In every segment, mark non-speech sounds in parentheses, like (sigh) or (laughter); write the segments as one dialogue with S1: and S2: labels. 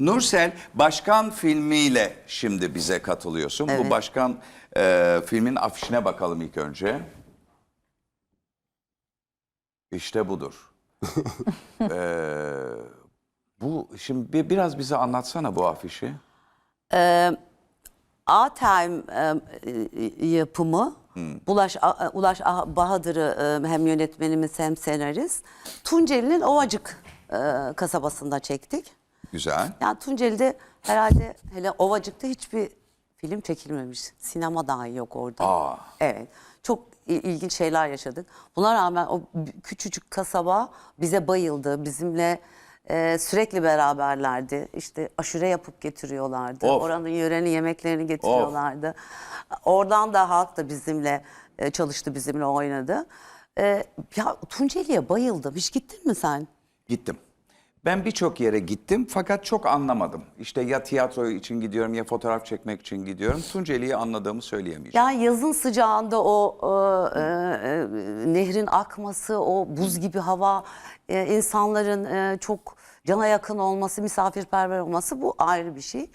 S1: Nursel Başkan filmiyle şimdi bize katılıyorsun. Bu
S2: Evet.
S1: Başkan e, filmin afişine bakalım ilk önce. İşte budur. Ee, (laughs) bu şimdi bir, biraz bize anlatsana bu afişi.
S2: A-Time e, yapımı Ulaş, A- Ulaş Ah- Bahadır'ı e, hem yönetmenimiz hem senarist. Tunceli'nin Ovacık e, kasabasında çektik.
S1: Güzel.
S2: Yani Tunceli'de herhalde hele Ovacık'ta hiçbir film çekilmemiş. Sinema dahi yok orada.
S1: Aa.
S2: Evet. Çok il- ilginç şeyler yaşadık. Buna rağmen o küçücük kasaba bize bayıldı. Bizimle e, sürekli beraberlerdi. İşte aşure yapıp getiriyorlardı.
S1: Of.
S2: Oranın yörenin yemeklerini getiriyorlardı. Oradan da halk da bizimle e, çalıştı, bizimle oynadı. E, ya Tunceli'ye bayıldım. Hiç gittin mi sen?
S1: Gittim. Ben birçok yere gittim fakat çok anlamadım. İşte ya tiyatro için gidiyorum ya fotoğraf çekmek için gidiyorum. Tunceli'yi anladığımı söyleyemeyeceğim.
S2: Yani yazın sıcağında o e, e, e, nehrin akması, o buz gibi hava, e, insanların e, çok cana yakın olması, misafirperver olması bu ayrı bir şey.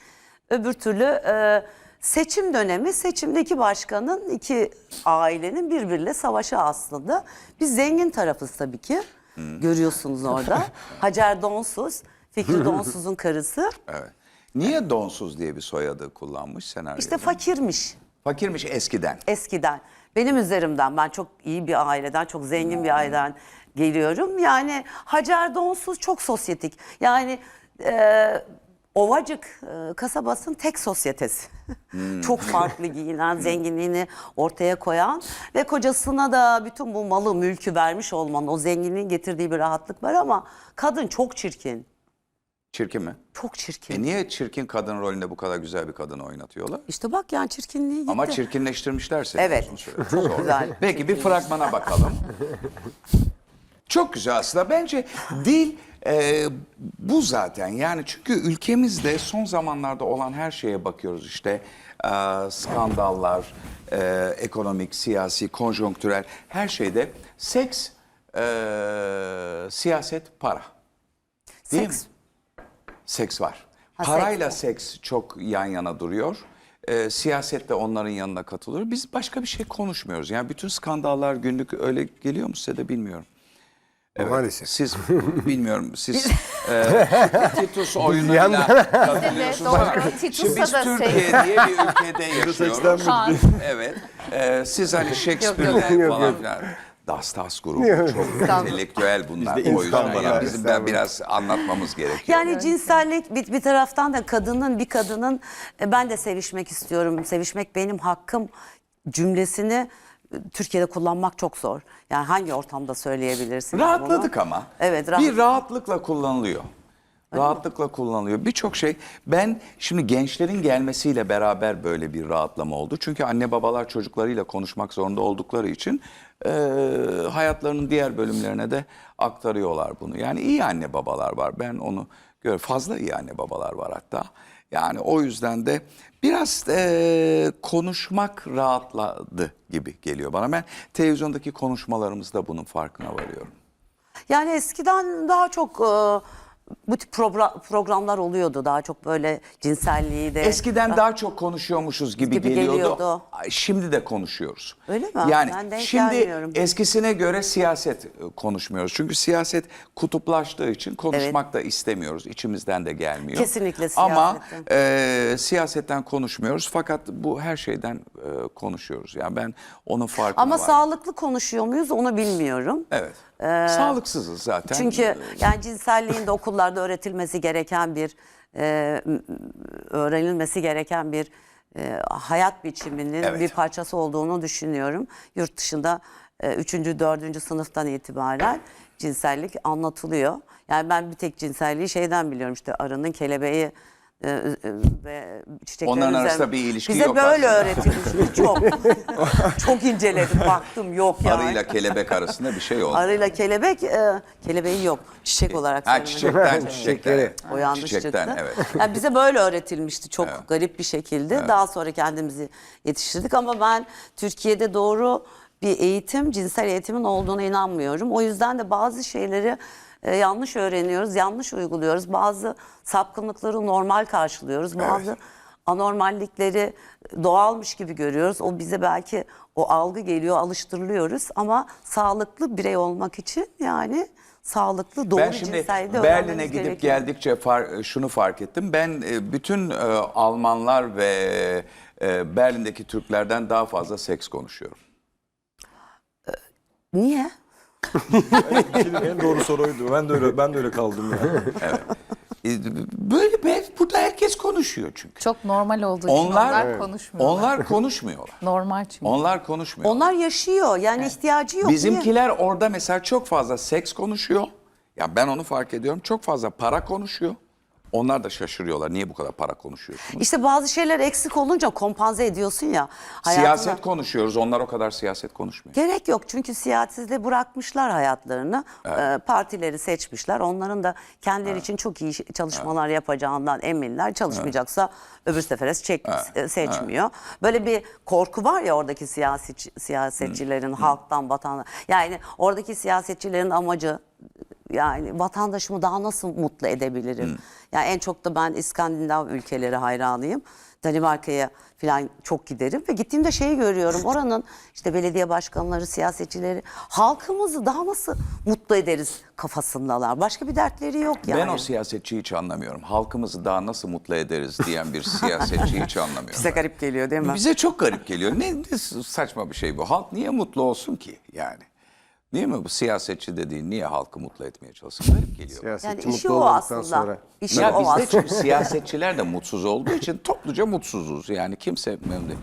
S2: Öbür türlü e, seçim dönemi, seçimdeki başkanın iki ailenin birbiriyle savaşı aslında. Biz zengin tarafız tabii ki. Görüyorsunuz orada. (laughs) Hacer Donsuz, Fikri Donsuz'un karısı.
S1: Evet. Niye donsuz diye bir soyadı kullanmış senaryoda?
S2: İşte fakirmiş.
S1: Fakirmiş eskiden.
S2: eskiden benim üzerimden ben çok iyi bir aileden çok zengin bir aileden geliyorum. Yani Hacer Donsuz çok sosyetik. Yani e, Ovacık e, kasabasının tek sosyetesi. çok farklı giyinen, zenginliğini ortaya koyan ve kocasına da bütün bu malı, mülkü vermiş olmanın o zenginliğin getirdiği bir rahatlık var ama kadın çok çirkin.
S1: Çirkin mi?
S2: Çok çirkin.
S1: E niye çirkin kadın rolünde bu kadar güzel bir kadını oynatıyorlar?
S2: İşte bak yani çirkinliği gitti.
S1: Ama çirkinleştirmişler seni.
S2: Evet.
S1: Çok.
S2: Güzel.
S1: Peki bir fragmana bakalım. (laughs) Çok güzel aslında. Bence dil e, bu zaten. Yani çünkü ülkemizde son zamanlarda olan her şeye bakıyoruz işte. E, skandallar, e, ekonomik, siyasi, konjonktürel her şeyde seks, e, siyaset, para. Değil
S2: Seks.
S1: mi? Seks var.
S2: Ha,
S1: Parayla
S2: seks
S1: seks çok yan yana duruyor. Ee, siyaset de onların yanına katılıyor. Biz başka bir şey konuşmuyoruz. Yani bütün skandallar günlük öyle geliyor mu size de bilmiyorum.
S3: Maalesef.
S1: Siz (laughs) bilmiyorum siz e, Titus oyunuyla katılıyorsunuz.
S4: doğru.
S1: Şimdi biz
S4: da
S1: Türkiye
S4: şey-
S1: diye bir ülkede yaşıyoruz. Evet. Ee, siz hani Shakespeare'den falan filan. Dastas grubu çok entelektüel bunlar.
S3: Bizde
S1: O yüzden yani bizim
S3: estağfurullah.
S1: biraz anlatmamız gerekiyor.
S2: Yani cinsellik bir, bir taraftan da kadının bir kadının e, ben de sevişmek istiyorum. Sevişmek benim hakkım cümlesini e, Türkiye'de kullanmak çok zor. Yani hangi ortamda söyleyebilirsiniz
S1: Rahatladık
S2: bunu?
S1: ama.
S2: Evet, rahat-
S1: Bir rahatlıkla kullanılıyor. Rahatlıkla kullanılıyor. Birçok şey ben şimdi gençlerin gelmesiyle beraber böyle bir rahatlama oldu. Çünkü anne babalar çocuklarıyla konuşmak zorunda oldukları için e, hayatlarının diğer bölümlerine de aktarıyorlar bunu. Yani iyi anne babalar var. Ben onu gör fazla iyi anne babalar var hatta. Yani o yüzden de biraz e, konuşmak rahatladı gibi geliyor bana. Ben televizyondaki konuşmalarımızda bunun farkına varıyorum.
S2: Yani eskiden daha çok e, bu tip progra- programlar oluyordu. Daha çok böyle cinselliği de.
S1: Eskiden daha çok konuşuyormuşuz gibi,
S2: Gibi
S1: geliyordu.
S2: geliyordu.
S1: Şimdi de konuşuyoruz.
S2: Öyle mi?
S1: Yani
S2: Ben denk
S1: şimdi
S2: gelmiyorum.
S1: eskisine göre siyaset e, konuşmuyoruz. Çünkü siyaset kutuplaştığı için konuşmak da istemiyoruz. İçimizden de gelmiyor.
S2: Kesinlikle
S1: Ama
S2: siyasetten.
S1: e, siyasetten konuşmuyoruz. Fakat bu her şeyden e, konuşuyoruz. Yani ben onun farkına
S2: Ama
S1: varım.
S2: sağlıklı konuşuyor muyuz onu bilmiyorum.
S1: Evet. Sağlıksızız zaten.
S2: Çünkü yani cinselliğin de okullarda öğretilmesi gereken bir e, öğrenilmesi gereken bir e, hayat biçiminin
S1: Evet.
S2: bir parçası olduğunu düşünüyorum. Yurt dışında e, üçüncü, dördüncü sınıftan itibaren cinsellik anlatılıyor. Yani ben bir tek cinselliği şeyden biliyorum işte arının kelebeği ve çiçeklerin
S1: Onların
S2: üzerine-
S1: arasında bir ilişki
S2: Bize
S1: yok
S2: böyle
S1: aslında.
S2: öğretilmiş. (laughs) Çok. çok inceledim baktım yok yani.
S1: Arıyla kelebek arasında bir şey oldu.
S2: Arıyla kelebek, e, kelebeği yok. Çiçek olarak
S1: Ha çiçekten.
S3: Çiçekleri.
S2: O yanlış
S1: Çiçekten,
S2: çıktı.
S1: evet.
S2: Yani bize böyle öğretilmişti çok garip bir şekilde. Daha sonra kendimizi yetiştirdik ama ben Türkiye'de doğru bir eğitim, cinsel eğitimin olduğuna inanmıyorum. O yüzden de bazı şeyleri e, yanlış öğreniyoruz, yanlış uyguluyoruz. Bazı sapkınlıkları normal karşılıyoruz. Bazı anormallikleri doğalmış gibi görüyoruz. O bize belki o algı geliyor, alıştırılıyoruz ama sağlıklı birey olmak için yani sağlıklı doğru
S1: Ben şimdi Berlin'e gidip
S2: gerekiyor.
S1: geldikçe far- şunu fark ettim. Ben e, bütün e, Almanlar ve e, Berlin'deki Türklerden daha fazla seks konuşuyorum.
S2: Niye?
S3: En doğru soru oydu. Ben de öyle ben de öyle kaldım ya.
S1: E, Böyle be- burada herkes konuşuyor çünkü.
S4: Çok normal olduğu için
S1: Onlar
S4: onlar konuşmuyorlar.
S1: Onlar konuşmuyorlar. (laughs)
S4: Normal çünkü.
S1: Onlar konuşmuyor.
S2: Onlar yaşıyor. Yani ihtiyacı yok. Niye?
S1: Bizimkiler orada mesela çok fazla seks konuşuyor. Ya ben onu fark ediyorum. Çok fazla para konuşuyor. Onlar da şaşırıyorlar. Niye bu kadar para konuşuyorsunuz?
S2: İşte bazı şeyler eksik olunca kompanze ediyorsun ya. hayatına.
S1: Siyaset konuşuyoruz. Onlar o kadar siyaset konuşmuyor.
S2: Gerek yok çünkü siyasizde bırakmışlar hayatlarını. Ee, partileri seçmişler. Onların da kendileri için çok iyi çalışmalar yapacağından eminler. Çalışmayacaksa öbür sefere çek, e, seçmiyor. Böyle bir korku var ya oradaki siyasi siyasetçilerin halktan vatandaş. Yani oradaki siyasetçilerin amacı yani vatandaşımı daha nasıl mutlu edebilirim? Yani en çok da ben İskandinav ülkeleri hayranıyım. Danimarka'ya falan çok giderim ve gittiğimde şeyi görüyorum. Oranın işte belediye başkanları, siyasetçileri halkımızı daha nasıl mutlu ederiz kafasındalar. Başka bir dertleri yok yani.
S1: Ben o siyasetçiyi hiç anlamıyorum. Halkımızı daha nasıl mutlu ederiz diyen bir (laughs) siyasetçiyi hiç anlamıyorum.
S2: Bize garip geliyor değil mi?
S1: Bize çok garip geliyor. Ne, ne saçma bir şey bu. Halk niye mutlu olsun ki yani? Değil mi? Bu siyasetçi dediğin niye halkı mutlu etmeye çalışsın? Garip geliyor.
S2: Yani
S5: Siyasetçi
S2: işi
S5: mutlu
S2: o aslında.
S5: sonra.
S2: İşi
S1: Ya
S2: o
S1: bizde
S2: aslında.
S1: çünkü siyasetçiler de mutsuz olduğu için topluca mutsuzuz. Yani kimse memnun değil.